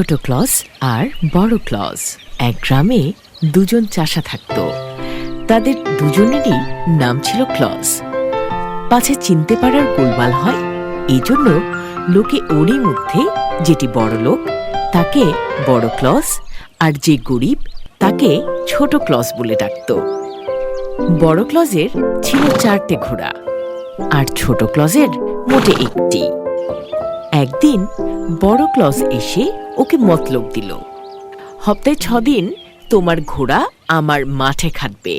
ছোট ক্লস আর বড় ক্লস। এক গ্রামে দুজন চাষা থাকত। তাদের দুজনেরই নাম ছিল ক্লস। পাছে চিনতে পারার গোলমাল হয় এই জন্য লোকে ওরই মধ্যে যেটি বড় লোক, তাকে বড় ক্লস আর যে গরিব, তাকে ছোট ক্লস বলে ডাকত। বড় ক্লজের ছিল চারটে ঘোড়া, আর ছোট ক্লজের মোটে একটি। একদিন বড় ক্লজ এসে ওকে মতলব দিল, হপ্তায় ছদিন তোমার ঘোড়া আমার মাঠে খাটবে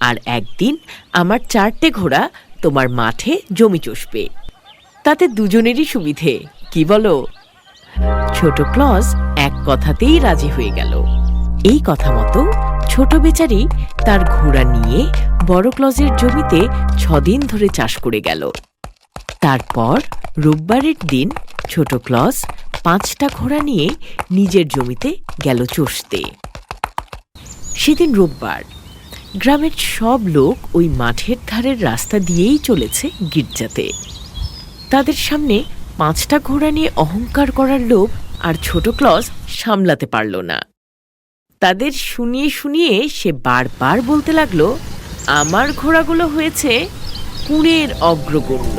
আর একদিন আমার চারটে ঘোড়া তোমার মাঠে জমি চষবে। তাতে দুজনেরই সুবিধে, কি বলো? ছোট ক্লজ এক কথাতেই রাজি হয়ে গেল। এই কথা মতো ছোট বেচারি তার ঘোড়া নিয়ে বড় ক্লজের জমিতে ছদিন ধরে চাষ করে গেল। তারপর রোববারের দিন ছোট ক্লস পাঁচটা ঘোড়া নিয়ে নিজের জমিতে গেল চষতে। সেদিন রোববার, গ্রামের সব লোক ওই মাঠের ধারের রাস্তা দিয়েই চলেছে গির্জাতে। তাদের সামনে পাঁচটা ঘোড়া নিয়ে অহংকার করার লোভ আর ছোট ক্লস সামলাতে পারল না। তাদের শুনিয়ে শুনিয়ে সে বারবার বলতে লাগল, আমার ঘোড়াগুলো হয়েছে কুঁড়ের অগ্রগণ্য।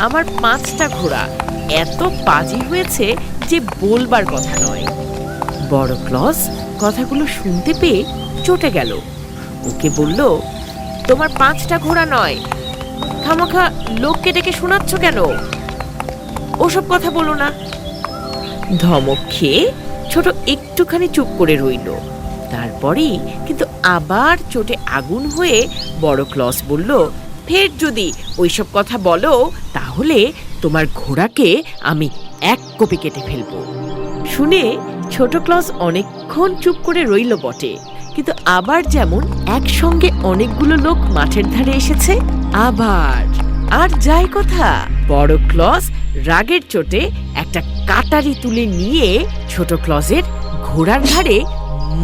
আমার পাঁচটা ঘোড়া। এত পাজি হয়েছে যে বলবার কথা নয়। বড় ক্লস কথাগুলো শুনতে পেয়ে চটে গেল। ওকে বলল, তোমার পাঁচটা ঘোড়া নয়। খামাখা, লোককে ডেকে শোনাচ্ছ কেন? ওসব কথা বলো না। ধমক খেয়ে ছোট একটুখানি চুপ করে রইল। তারপরেই কিন্তু আবার চোটে আগুন হয়ে বড় ক্লস বলল ফের যদি ওইসব কথা বলো, তাহলে তোমার ঘোড়াকে আমি এক কপি কেটে ফেলব শুনে ছোট ক্লস অনেকক্ষণ চুপ করে রইল বটে কিন্তু আবার যেমন একসঙ্গে অনেকগুলো লোক মাঠের ধারে এসেছে, আবার আর যাই কথা, বড় ক্লস রাগের চোটে একটা কাটারি তুলে নিয়ে ছোট ক্লসের ঘোড়ার ধারে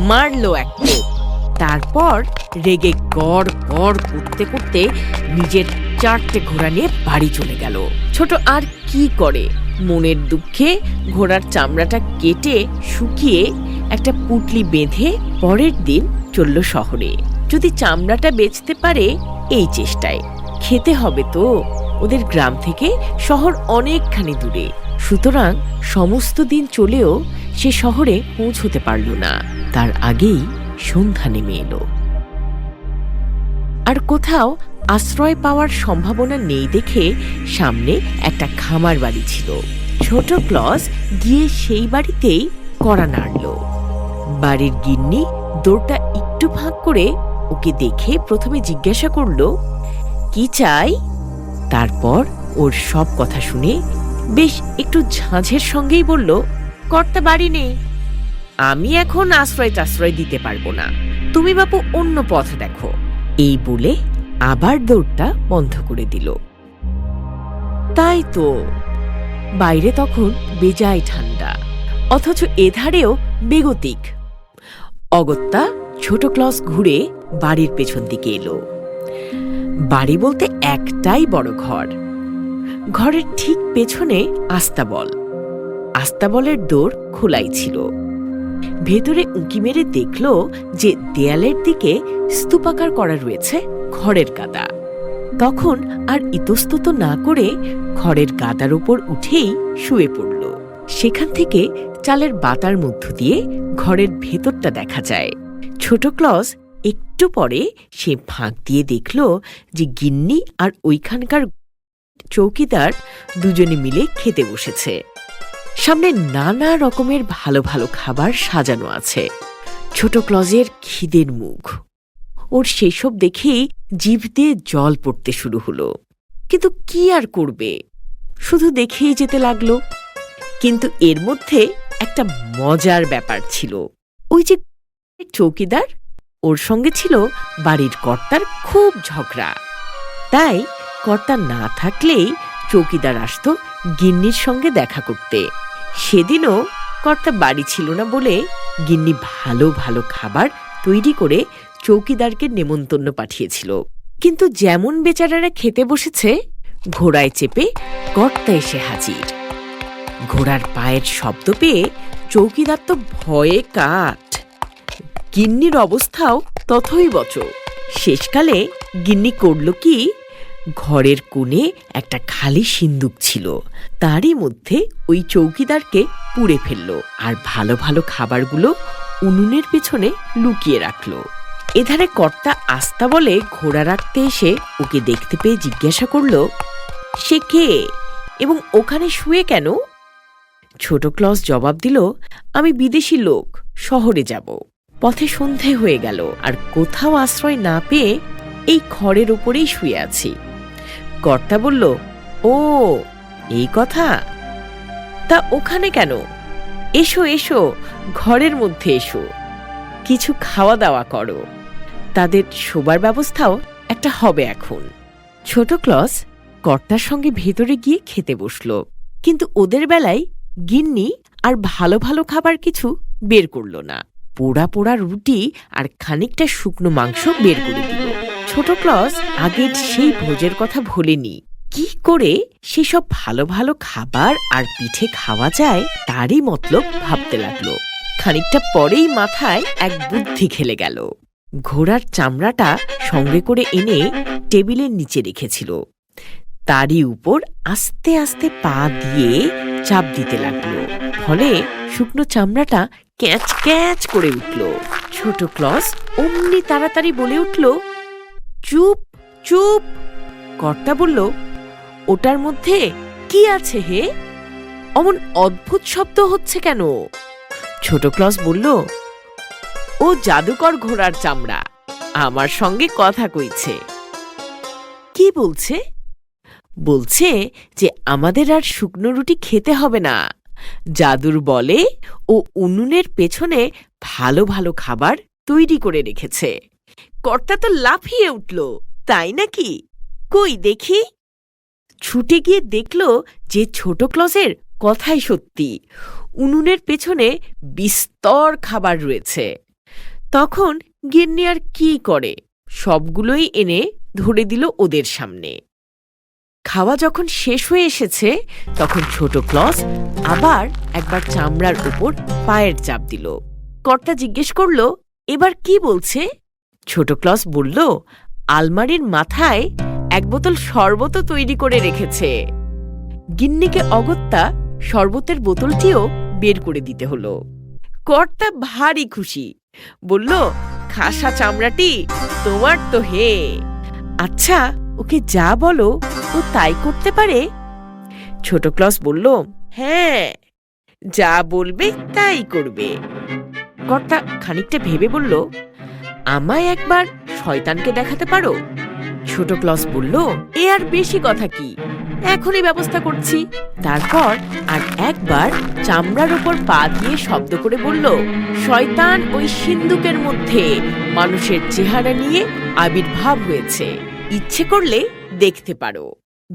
মারলো এক কোপ। তারপর রেগে গড় গড় করতে করতে নিজের চারটে ঘোড়া নিয়ে বাড়ি চলে গেল। ছোট আর কি করে? মনের দুঃখে ঘোড়ার চামড়াটা কেটে শুকিয়ে একটা পুটলি বেঁধে পরের দিন চলল শহরে। যদি চামড়াটা বেচতে পারে, এই চেষ্টায়। খেতে হবে তো। ওদের গ্রাম থেকে শহর অনেকখানি দূরে। সুতরাং সমস্ত দিন চলেও সে শহরে পৌঁছতে পারল না। তার আগেই সন্ধ্যা নেমে এলো। আর কোথাও আশ্রয় পাওয়ার সম্ভাবনা নেই দেখে সামনে একটা খামার বাড়ি ছিল। ছোট ক্লস গিয়ে সেই বাড়িতেই কড়া নাড়ল। বাড়ির গিন্নি দৌড়টা একটু ফাঁক করে ওকে দেখে প্রথমে জিজ্ঞাসা করল, কি চাই? তারপর ওর সব কথা শুনে বেশ একটু ঝাঁঝের সঙ্গেই বলল, কর্তা বাড়ি নেই। আমি এখন আশ্রয় টাশ্রয় দিতে পারব না। তুমি বাপু অন্য পথ দেখো। এই বলে আবার দৌড়টা বন্ধ করে দিল। তাই তো। বাইরে তখন বেজায় ঠান্ডা। অথচ এধারেও বেগতিক। অগত্যা ছোট ক্লস ঘুরে বাড়ির পেছন দিকে এলো। বাড়ি বলতে একটাই বড় ঘর। ঘরের ঠিক পেছনে আস্তাবল। আস্তাবলের দোর খোলাই ছিল। ভেতরে উঁকি মেরে দেখল যে দেয়ালের দিকে স্তূপাকার করা রয়েছে খড়ের গাদা। তখন আর ইতস্তত না করে খড়ের গাদার উপর উঠেই শুয়ে পড়ল। সেখান থেকে চালের বাতার মধ্য দিয়ে ঘরের ভেতরটা দেখা যায়। ছোট ক্লস একটু পরে সে ফাঁক দিয়ে দেখল যে গিন্নি আর ওইখানকার চৌকিদার দুজনে মিলে খেতে বসেছে। সামনে নানা রকমের ভালো ভালো খাবার সাজানো আছে। ছোট ক্লজের খিদের মুখ। ওর সেসব দেখেই জিভ দিয়ে জল পড়তে শুরু হলো। কিন্তু কি আর করবে? শুধু দেখেই যেতে লাগল। কিন্তু এর মধ্যে একটা মজার ব্যাপার ছিল। ওই যে চৌকিদার, ওর সঙ্গে ছিল বাড়ির কর্তার খুব ঝগড়া। তাই কর্তা না থাকলেই চৌকিদার আসতো গিন্নির সঙ্গে দেখা করতে। সেদিনও কর্তা বাড়ি ছিল না বলে গিন্নি ভালো ভালো খাবার তৈরি করে চৌকিদারকে নেমন্তন্ন পাঠিয়েছিল। কিন্তু যেমন বেচারারা খেতে বসেছে, ঘোড়ায় চেপে কর্তা এসে হাজির। ঘোড়ার পায়ের শব্দ পেয়ে চৌকিদার তো ভয়ে কাঠ। গিন্নির অবস্থাও তথই বচ শেষকালে গিন্নি করল কি ঘরের কোণে একটা খালি সিন্দুক ছিল। তারই মধ্যে ওই চৌকিদারকে পুড়ে ফেলল আর ভালো ভালো খাবারগুলো উনুনের পেছনে লুকিয়ে রাখল। এধারে কর্তা আস্তা বলে ঘোড়া রাখতে এসে ওকে দেখতে পেয়ে জিজ্ঞাসা করল, সে কে? এবং ওখানে শুয়ে কেন? ছোট ক্লস জবাব দিল, আমি বিদেশি লোক, শহরে যাব। পথে সন্ধে হয়ে গেল আর কোথাও আশ্রয় না পেয়ে এই খড়ের ওপরেই শুয়ে আছি। কর্তা বলল, ও, এই কথা? তা ওখানে কেন? এসো এসো, ঘরের মধ্যে এসো। কিছু খাওয়া দাওয়া করো। তাদের শোবার ব্যবস্থাও একটা হবে এখন। ছোট ক্লস কর্তার সঙ্গে ভেতরে গিয়ে খেতে বসল, কিন্তু ওদের বেলায় গিন্নি আর ভালো ভালো খাবার কিছু বের করল না। পোড়া পোড়া রুটি আর খানিকটা শুকনো মাংস বের করে দিল। ছোট ক্লস আগের সেই ভোজের কথা ভোলেনি। কি করে সেসব ভালো ভালো খাবার আর পিঠে খাওয়া যায় তারই মতলব ভাবতে লাগল। খানিকটা পরেই মাথায় এক বুদ্ধি খেলে গেল। ঘোড়ার চামড়াটা সঙ্গে করে এনে টেবিলের নিচে রেখেছিল। তারই উপর আস্তে আস্তে পা দিয়ে চাপ দিতে লাগল। ফলে শুকনো চামড়াটা ক্যাচ ক্যাচ করে উঠল। ছোট ক্লস অমনি তাড়াতাড়ি বলে উঠল চুপ চুপ। কর্তা বলল, ওটার মধ্যে কি আছে হে? অমন অদ্ভুত শব্দ হচ্ছে কেন? ছোট ক্লস বলল, ও জাদুকর ঘোড়ার চামড়া। আমার সঙ্গে কথা কইছে। কি বলছে? বলছে যে আমাদের আর শুকনো রুটি খেতে হবে না। জাদুর বলে ও উনুনের পেছনে ভালো ভালো খাবার তৈরি করে রেখেছে। কর্তা তো লাফিয়ে উঠল। তাই নাকি? কই দেখি? ছুটে গিয়ে দেখল যে ছোট ক্লসের কথাই সত্যি। উনুনের পেছনে বিস্তর খাবার রয়েছে। তখন গিন্নি আর কি করে? সবগুলোই এনে ধরে দিল ওদের সামনে। খাওয়া যখন শেষ হয়ে এসেছে, তখন ছোট ক্লস আবার একবার চামড়ার উপর পায়ের চাপ দিল। কর্তা জিজ্ঞেস করল, এবার কি বলছে? ছোট ক্লস বলল, আলমারির মাথায় এক বোতল শরবত তৈরি করে রেখেছে। গিন্নিকে অগত্যা শরবতের বোতলটিও বের করে দিতে হলো। কর্তা ভারী খুশি, বলল, খাসা চামড়াটি তোমার তো হে। আচ্ছা ওকে যা বলো, ও তাই করতে পারে? ছোট ক্লস বলল হ্যাঁ যা বলবে তাই করবে। কর্তা খানিকটা ভেবে বলল আমায় একবার শয়তানকে দেখাতে পারো? ছোট ক্লস বলল, এ আর বেশি কথা কি? এখনই ব্যবস্থা করছি। তারপর আর একবার চামড়ার উপর পা দিয়ে শব্দ করে বলল, শয়তান ওই সিন্দুকের মধ্যে মানুষের চেহারা নিয়ে আবির্ভাব হয়েছে। ইচ্ছে করলে দেখতে পারো।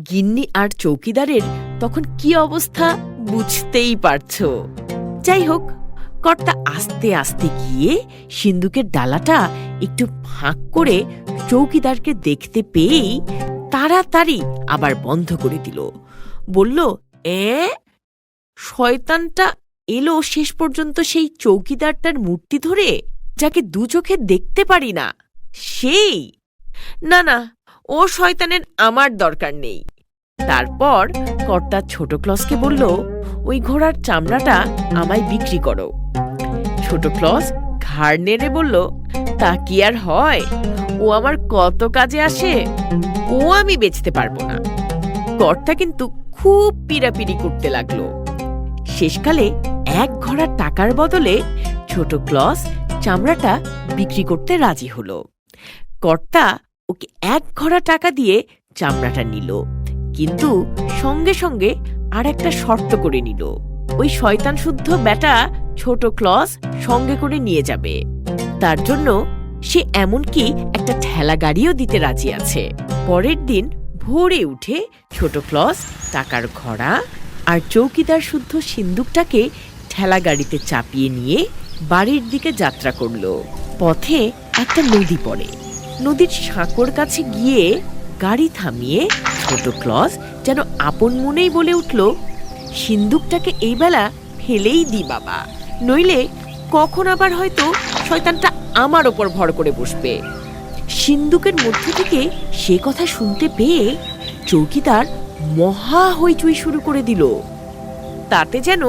গিন্নি আর চৌকিদারের তখন কি অবস্থা বুঝতেই পারছ। যাই হোক কর্তা আস্তে আস্তে গিয়ে সিন্দুকের ডালাটা একটু ফাঁক করে চৌকিদারকে দেখতে পেয়েই তাড়াতাড়ি আবার বন্ধ করে দিল। বলল, এ, শয়তানটা এলো শেষ পর্যন্ত সেই চৌকিদারটার মূর্তি ধরে, যাকে দু চোখে দেখতে পারি না। সেই? না না, ও শয়তানের আমার দরকার নেই। তারপর কর্তা ছোট ক্লসকে বলল, ওই ঘোড়ার চামড়াটা আমায় বিক্রি করো। ছোট ক্লস, ঘাড় নেড়ে বলল, তা কি আর হয়? ও আমার কত কাজে আসে? ও আমি বেচতে পারব না। কর্তা কিন্তু খুব পিড়াপিড়ি করতে লাগল। শেষকালে এক ঘোড়া টাকার বদলে ছোট ক্লস চামড়াটা বিক্রি করতে রাজি হলো। কর্তা ওকে এক ঘোড়া টাকা দিয়ে চামড়াটা নিল, কিন্তু সঙ্গে সঙ্গে আর একটা শর্ত করে নিল। ওই শয়তান শুদ্ধ ব্যাটা ছোট ক্লস সঙ্গে করে নিয়ে যাবে। তার জন্য সে এমনকি একটা ঠেলা গাড়িও দিতে রাজি আছে। পরের দিন ভোরে উঠে ছোট ক্লস, টাকার ঘোড়া আর চৌকিদার শুদ্ধ সিন্দুকটাকে ঠেলা গাড়িতে চাপিয়ে নিয়ে বাড়ির দিকে যাত্রা করল। পথে একটা নদী পড়ে। নদীর সাঁকোর কাছে গিয়ে গাড়ি থামিয়ে ছোট ক্লস যেন আপন মনেই বলে উঠল, সিন্দুকটাকে এই বেলা ফেলেই দি বাবা। নইলে কখন আবার হয়তো শয়তানটা আমার ওপর ভর করে বসবে। সিন্দুকের মধ্য থেকে সে কথা শুনতে পেয়ে চৌকিদার মহা হইচই শুরু করে দিল। তাতে যেন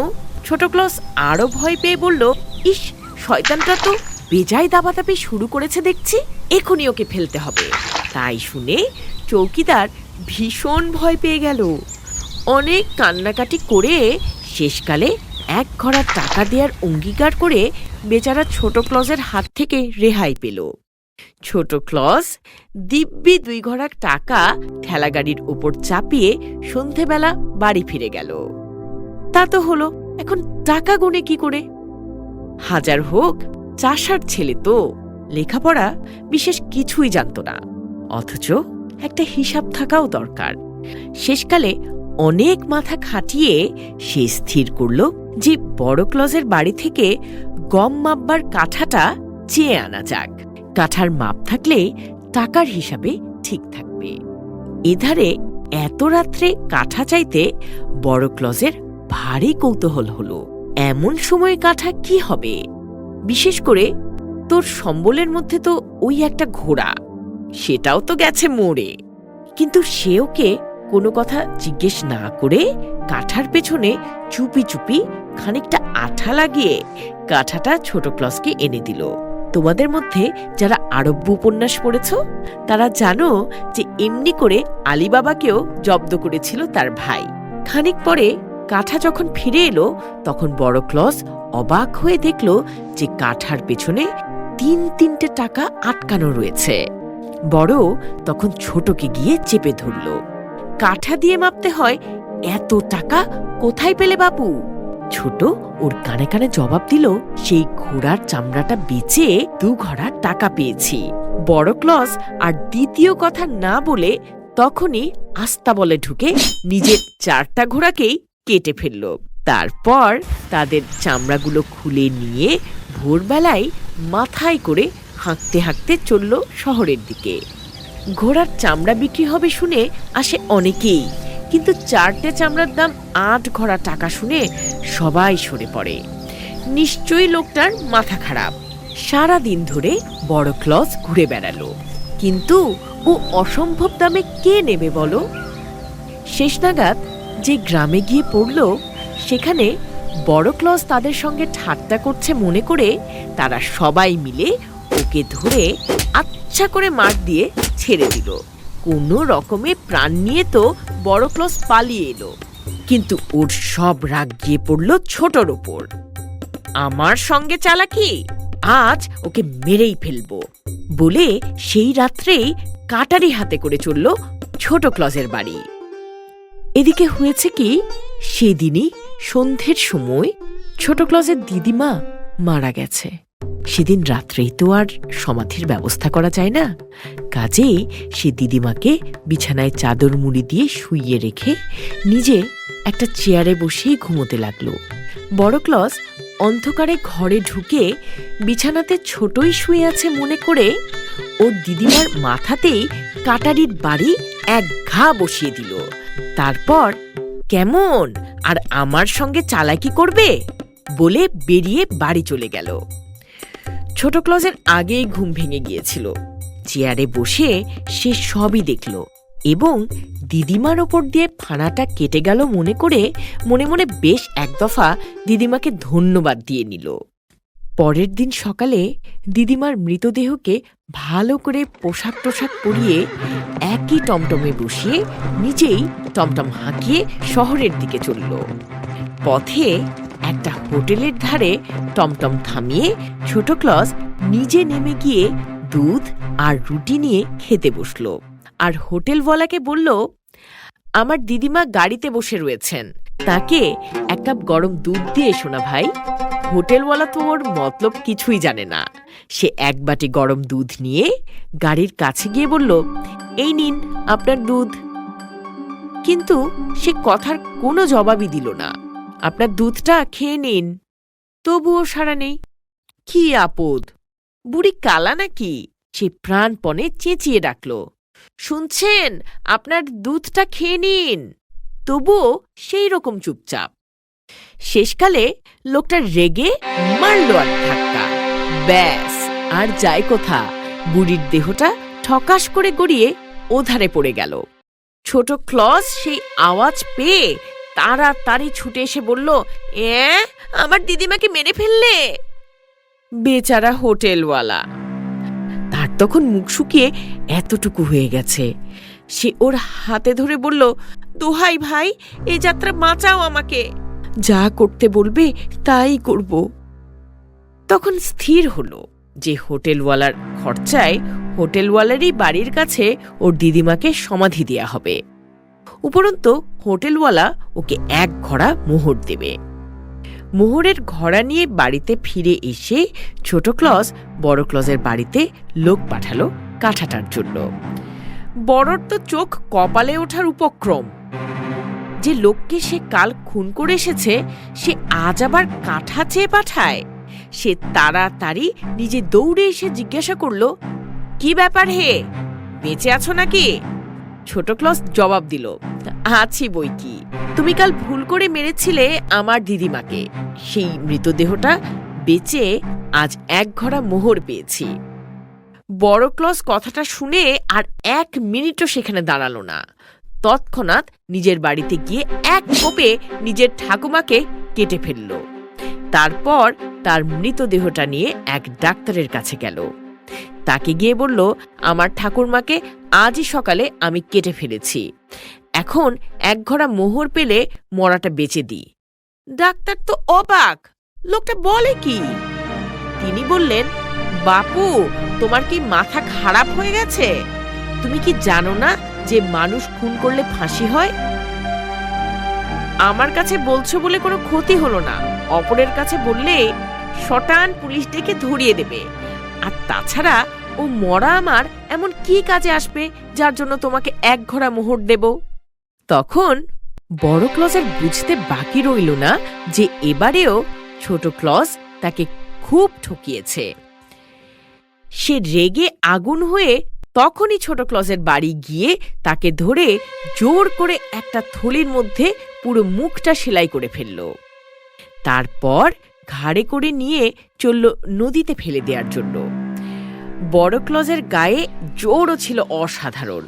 ছোট ক্লস আরও ভয় পেয়ে বলল, ইস, শয়তানটা তো বেজায় দাবাদাবি শুরু করেছে দেখছি, এখনই ওকে ফেলতে হবে। তাই শুনে চৌকিদার ভীষণ ভয় পেয়ে গেল। অনেক কান্নাকাটি করে শেষকালে এক ঘড়া টাকা দেওয়ার অঙ্গীকার করে বেচারা ছোট ক্লজের হাত থেকে রেহাই পেল। ছোট ক্লজ দিব্যি দুই ঘড়া টাকা ঠেলাগাড়ির উপর চাপিয়ে সন্ধেবেলা বাড়ি ফিরে গেল। তা তো হলো, এখন টাকা গুনে কি করে? হাজার হোক, চাষার ছেলে তো, লেখাপড়া বিশেষ কিছুই জানত না। অথচ একটা হিসাব থাকাও দরকার। শেষকালে অনেক মাথা খাটিয়ে সে স্থির করল যে বড় ক্লজের বাড়ি থেকে গম মাপবার কাঠাটা চেয়ে আনা যাক। কাঠার মাপ থাকলে টাকার হিসাবে ঠিক থাকবে। এধারে এত রাত্রে কাঠা চাইতে বড় ক্লজের ভারী কৌতূহল হলো। এমন সময় কাঠা কি হবে? বিশেষ করে তোর সম্বলের মধ্যে তো ওই একটা ঘোড়া, সেটাও তো গেছে মোড়ে। কিন্তু সে ওকে কোনো কথা জিজ্ঞেস না করে কাঠার পেছনে চুপি চুপি খানিকটা আঠা লাগিয়ে কাঠাটা ছোট ক্লসকে এনে দিল। তোমাদের মধ্যে যারা আরব্য উপন্যাস পড়েছ, তারা জানো যে এমনি করে আলিবাবাকেও জব্দ করেছিল তার ভাই। খানিক পরে কাঠা যখন ফিরে এলো, তখন বড় ক্লস অবাক হয়ে দেখল যে কাঠার পেছনে তিন তিনটে টাকা আটকানো রয়েছে। বড় তখন ছোটকে গিয়ে চেপে ধরল। কাঠা দিয়ে মাপতে হয়, এত টাকা কোথায় পেলে বাপু? ছোট ওর কানে কানে জবাব দিল, সেই ঘোড়ার চামড়াটা বেচে দু ঘোড়া টাকা পেয়েছি। বড় ক্লস আর দ্বিতীয় কথা না বলে তখনই আস্তা বলে ঢুকে নিজের চারটা ঘোড়াকেই কেটে ফেলল। তারপর তাদের চামড়াগুলো খুলে নিয়ে ভোরবেলায় মাথায় করে হাঁকতে হাঁকতে চলল শহরের দিকে। ঘোড়ার চামড়া বিক্রি হবে শুনে আসে অনেকেই। কিন্তু চারটে চামড়ার দাম আট ঘোড়া টাকা শুনে সবাই সরে পড়ে। নিশ্চয়ই লোকটার মাথা খারাপ। সারা দিন ধরে বড় ক্লস ঘুরে বেড়ালো। কিন্তু ও অসম্ভব দামে কে নেবে বলো? শেষ নাগাদ যে গ্রামে গিয়ে পড়ল, সেখানে বড় ক্লস তাদের সঙ্গে ঠাট্টা করছে মনে করে তারা সবাই মিলে ওকে ধরে আচ্ছা করে মার দিয়ে ছেড়ে দিল। কোনো রকমে প্রাণ নিয়ে তো বড় ক্লস পালিয়ে এলো। কিন্তু ওর সব রাগ গিয়ে পড়ল ছোটর ওপর। আমার সঙ্গে চালাকি? আজ ওকে মেরেই ফেলব বলে সেই রাত্রেই কাটারি হাতে করে চলল ছোট ক্লজের বাড়ি। এদিকে হয়েছে কি, সেদিনই সন্ধ্যের সময় ছোট ক্লজের দিদিমা মারা গেছে। সেদিন রাত্রেই তো আর সমাধির ব্যবস্থা করা যায় না। কাজেই সে দিদিমাকে বিছানায় চাদর মুড়ি দিয়ে শুইয়ে রেখে নিজে একটা চেয়ারে বসেই ঘুমোতে লাগল। বড় ক্লস অন্ধকারে ঘরে ঢুকে বিছানাতে ছোটই শুয়ে আছে মনে করে ওর দিদিমার মাথাতেই কাটারির বাড়ি এক ঘা বসিয়ে দিল। তারপর, কেমন? আর আমার সঙ্গে চালাকি করবে? বলে বেরিয়ে বাড়ি চলে গেল। ছোট ক্লজের আগেই ঘুম ভেঙে গিয়েছিল। চেয়ারে বসে সে সবই দেখল এবং দিদিমার ওপর দিয়ে ফানাটা কেটে গেল মনে করে মনে মনে বেশ এক দফা দিদিমাকে ধন্যবাদ দিয়ে নিল। পরের দিন সকালে দিদিমার মৃতদেহকে ভালো করে পোশাক টোশাক পরিয়ে একই টমটমে বসিয়ে নিজেই টমটম হাঁকিয়ে শহরের দিকে চলল। পথে একটা হোটেলের ধারে টমটম থামিয়ে ছোট ক্লস নিজে নেমে গিয়ে দুধ আর রুটি নিয়ে খেতে বসল। আর হোটেলওয়ালাকে বলল, আমার দিদিমা গাড়িতে বসে রয়েছেন। তাকে এক কাপ গরম দুধ দিয়ে এসো না ভাই। হোটেলওয়ালা তো ওর মতলব কিছুই জানে না। সে এক বাটি গরম দুধ নিয়ে গাড়ির কাছে গিয়ে বলল, এই নিন আপনার দুধ। কিন্তু সে কথার কোনো জবাবই দিল না। আপনার দুধটা খেয়ে নিন। তবুও সারা নেই। কি আপদ? বুড়ি কালা নাকি? সে প্রাণপণে চেঁচিয়ে ডাকল। শুনছেন, আপনার দুধটা খেয়ে নিন। তবুও সেই রকম চুপচাপ। শেষকালে লোকটা রেগে মারল আর ধাক্কা। ব্যাস, আর যায় কোথা? বুড়ির দেহটা ঠকাশ করে গড়িয়ে ওধারে পড়ে গেল। ছোট ক্লস সেই আওয়াজ পেয়ে তাড়াতাড়ি ছুটে এসে বলল, এ, আমার দিদিমাকে মেরে ফেললে? বেচারা হোটেলওয়ালা। তার তখন মুখ শুকিয়ে এতটুকু হয়ে গেছে। সে ওর হাতে ধরে বলল, দোহাই ভাই এই যাত্রা বাঁচাও আমাকে। যা করতে বলবে তাই করব। তখন স্থির হলো যে হোটেলওয়ালার খরচায় হোটেলওয়ালারই বাড়ির কাছে ওর দিদিমাকে সমাধি দেয়া হবে। উপরন্ত হোটেলওয়ালা ওকে এক ঘোড়া মোহর দেবে। মোহরের ঘোড়া নিয়ে বাড়িতে ফিরে এসে ছোট ক্লস বড় ক্লজের বাড়িতে লোক পাঠালো কাঠাটার জন্য। বড়র তো চোখ কপালে ওঠার উপক্রম। যে লোককে সে কাল খুন করে এসেছে, সে আজ আবার কাঠা চেয়ে পাঠায়। সে তাড়াতাড়ি নিজে দৌড়ে এসে জিজ্ঞাসা করল, কি ব্যাপার হে? বেঁচে আছো নাকি? ছোট ক্লস জবাব দিল, আছি বই কি? তুমি কাল ভুল করে মেরেছিলে আমার দিদিমাকে। সেই মৃতদেহটা বেচে আজ এক ঘোড়া মোহর পেয়েছি। বড় ক্লস কথাটা শুনে আর এক মিনিটও সেখানে দাঁড়াল না। তৎক্ষণাৎ নিজের বাড়িতে গিয়ে এক কোপে নিজের ঠাকুমাকে কেটে ফেলল। তারপর তার মৃতদেহটা নিয়ে এক ডাক্তারের কাছে গেল। তাকে গিয়ে বলল, আমার ঠাকুরমাকে আজই সকালে আমি কেটে ফেলেছি। এখন এক ঘোড়া মোহর পেলে মরাটা বেচে দিই। ডাক্তার তো অবাক, লোকটা বলে কি? তিনি বললেন, বাপু, তোমার কি মাথা খারাপ হয়ে গেছে? তুমি কি জানো না যে মানুষ খুন করলে ফাঁসি হয়? আমার কাছে বলছো বলে কোনো ক্ষতি হলো না। অপরের কাছে বললে শটান পুলিশ ডেকে ধরিয়ে দেবে। আর তাছাড়া ও মরা আমার এমন কি কাজে আসবে যার জন্য তোমাকে এক ঘোড়া মোহর দেব? তখন বড় ক্লজের বুঝতে বাকি রইল না যে এবারেও ছোট ক্লজ তাকে খুব ঠকিয়েছে। সে রেগে আগুন হয়ে তখনই ছোট ক্লজের বাড়ি গিয়ে তাকে ধরে জোর করে একটা থলির মধ্যে পুরো মুখটা সেলাই করে ফেলল। তারপর ঘাড়ে করে নিয়ে চলল নদীতে ফেলে দেওয়ার জন্য। বড় ক্লজের গায়ে জোরও ছিল অসাধারণ।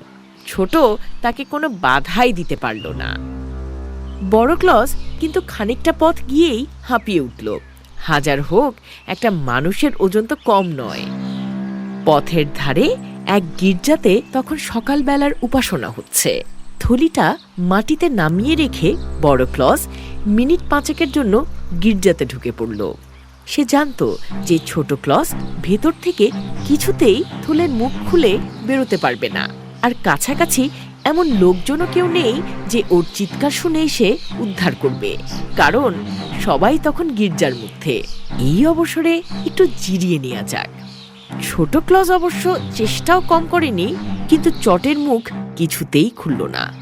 ছোট তাকে কোনো বাধাই দিতে পারল না। বড় ক্লজ কিন্তু খানিকটা পথ গিয়েই হাঁপিয়ে উঠল। হাজার হোক, একটা মানুষের ওজন তো কম নয়। পথের ধারে এক গির্জাতে তখন সকালবেলার উপাসনা হচ্ছে। থলিটা মাটিতে নামিয়ে রেখে বড় ক্লস মিনিট পাঁচেকের জন্য গির্জাতে ঢুকে পড়ল। সে জানত যে ছোট ক্লস ভেতর থেকে কিছুতেই থুলের মুখ খুলে বেরোতে পারবে না। আর কাছাকাছি এমন লোকজনও কেউ নেই যে ওর চিৎকার শুনে এসে উদ্ধার করবে। কারণ সবাই তখন গির্জার মধ্যে। এই অবসরে একটু জিরিয়ে নেওয়া যাক। ছোট ক্লজ অবশ্য চেষ্টাও কম করেনি, কিন্তু চটের মুখ কিছুতেই খুলল না।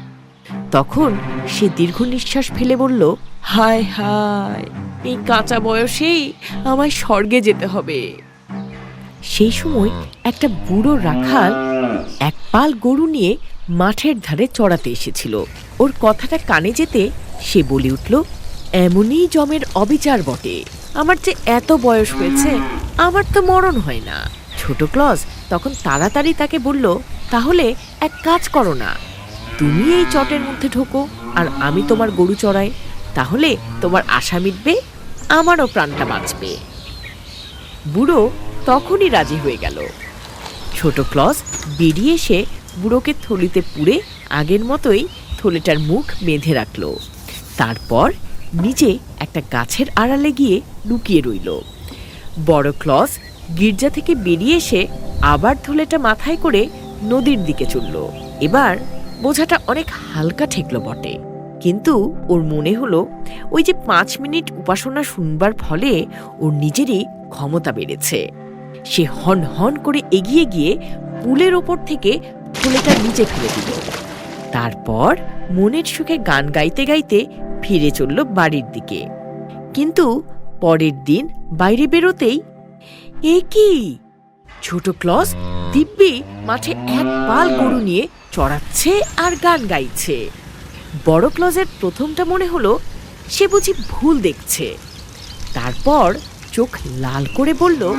তখন সে দীর্ঘ নিঃশ্বাস ফেলে বলল হায় হায়, এই কাঁচা বয়সেই আমায় স্বর্গে যেতে হবে। সেই সময় একটা বুড়ো রাখাল এক পাল গরু নিয়ে মাঠের ধারে চড়াতে এসেছিল। ওর কথাটা কানে যেতে সে বলে উঠল, এমনই জমের অবিচার বটে। আমার যে এত বয়স হয়েছে, আমার তো মরণ হয় না। ছোট ক্লজ তখন তাড়াতাড়ি তাকে বলল, তাহলে এক কাজ করো না। তুমি এই চটের মধ্যে ঢোকো, আর আমি তোমার গরু চড়াই। তাহলে তোমার আশা মিটবে, আমারও প্রাণটা বাঁচবে। বুড়ো তখনই রাজি হয়ে গেল। ছোট ক্লস বেরিয়ে এসে বুড়োকে থলিতে পুড়ে আগের মতোই থলিটার মুখ বেঁধে রাখল। তারপর নিজে একটা গাছের আড়ালে গিয়ে লুকিয়ে রইল। বড় ক্লস গির্জা থেকে বেরিয়ে এসে আবার থলেটা মাথায় করে নদীর দিকে চলল। এবার বোঝাটা অনেক হালকা ঠেকল বটে। কিন্তু ওর মনে হলো ওই যে পাঁচ মিনিট উপাসনা শুনবার ফলে ওর নিজেরই ক্ষমতা বেড়েছে। সে হন হন করে এগিয়ে গিয়ে পুলের ওপর থেকে থলেটা নিচে ফেলে দিল। তারপর মনের সুখে গান গাইতে গাইতে ফিরে চলল বাড়ির দিকে। কিন্তু পরের দিন বাইরে বেরোতেই এ কি? ছোট ক্লস দিব্যি মাঠে এক পাল গরু নিয়ে চড়াচ্ছে আর গান গাইছে। বড় ক্লজের প্রথমটা মনে হলো সে বুঝি ভুল দেখছে। তারপর চোখ লাল করে বলল,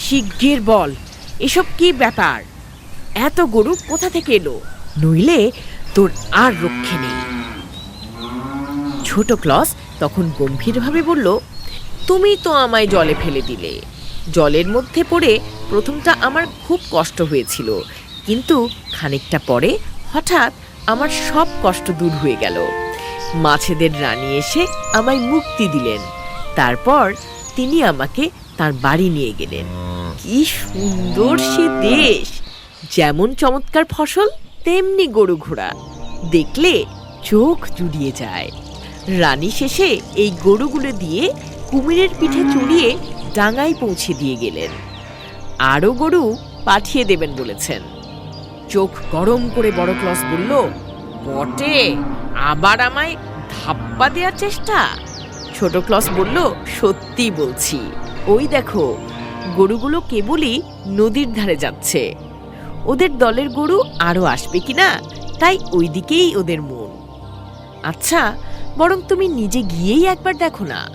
শিগগির বল, এসব কি ব্যাপার? এত গরু কোথা থেকে এলো? নইলে তোর আর রক্ষে নেই। ছোট ক্লস তখন গম্ভীরভাবে বলল, তুমি তো আমায় জলে ফেলে দিলে। জলের মধ্যে পড়ে প্রথমটা আমার খুব কষ্ট হয়েছিল। কিন্তু খানিকটা পরে হঠাৎ আমার সব কষ্ট দূর হয়ে গেল। মাছেদের রানী এসে আমায় মুক্তি দিলেন। তারপর তিনি আমাকে তার বাড়ি নিয়ে গেলেন। কি সুন্দর সে দেশ! যেমন চমৎকার ফসল, তেমনি গরু ঘোড়া। দেখলে চোখ জুড়িয়ে যায়। রানী শেষে এই গরুগুলো দিয়ে কুমিরের পিঠে চড়িয়ে ডাঙায় পৌঁছে দিয়ে গেলেন। আরও গরু পাঠিয়ে দেবেন বলেছেন। চোখ গরম করে বড় ক্লস বলল, বটে, আবার আমায় ধাপ্পা দেওয়ার চেষ্টা? ছোট ক্লস বলল, সত্যি বলছি। ওই দেখো, গরুগুলো কেবলই নদীর ধারে যাচ্ছে। ওদের দলের গরু আরও আসবে কিনা, তাই ওই দিকেই ওদের মন। আচ্ছা বরং তুমি নিজে গিয়েই একবার দেখো না।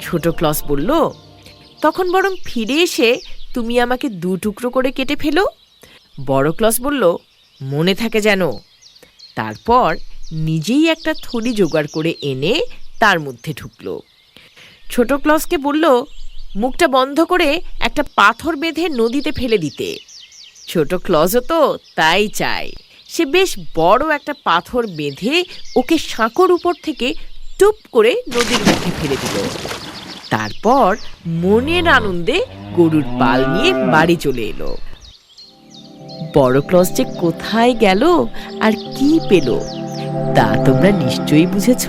ছোট ক্লস বলল, তখন বরং ফিরে এসে তুমি আমাকে দু টুকরো করে কেটে ফেলো। বড় ক্লস বলল, মনে থাকে যেন। তারপর নিজেই একটা থলি জোগাড় করে এনে তার মধ্যে ঢুকলো। ছোট ক্লসকে বলল, মুখটা বন্ধ করে একটা পাথর বেঁধে নদীতে ফেলে দিতে। ছোট ক্লজও তো তাই চায়। সে বেশ বড় একটা পাথর বেঁধে ওকে সাঁকোর উপর থেকে টুপ করে নদীর মধ্যে ফেলে দিল। তারপর মনের আনন্দে গরুর পাল নিয়ে বাড়ি চলে এলো। বড় ক্লস যে কোথায় গেল আর কি পেল তা তোমরা নিশ্চয়ই বুঝেছ।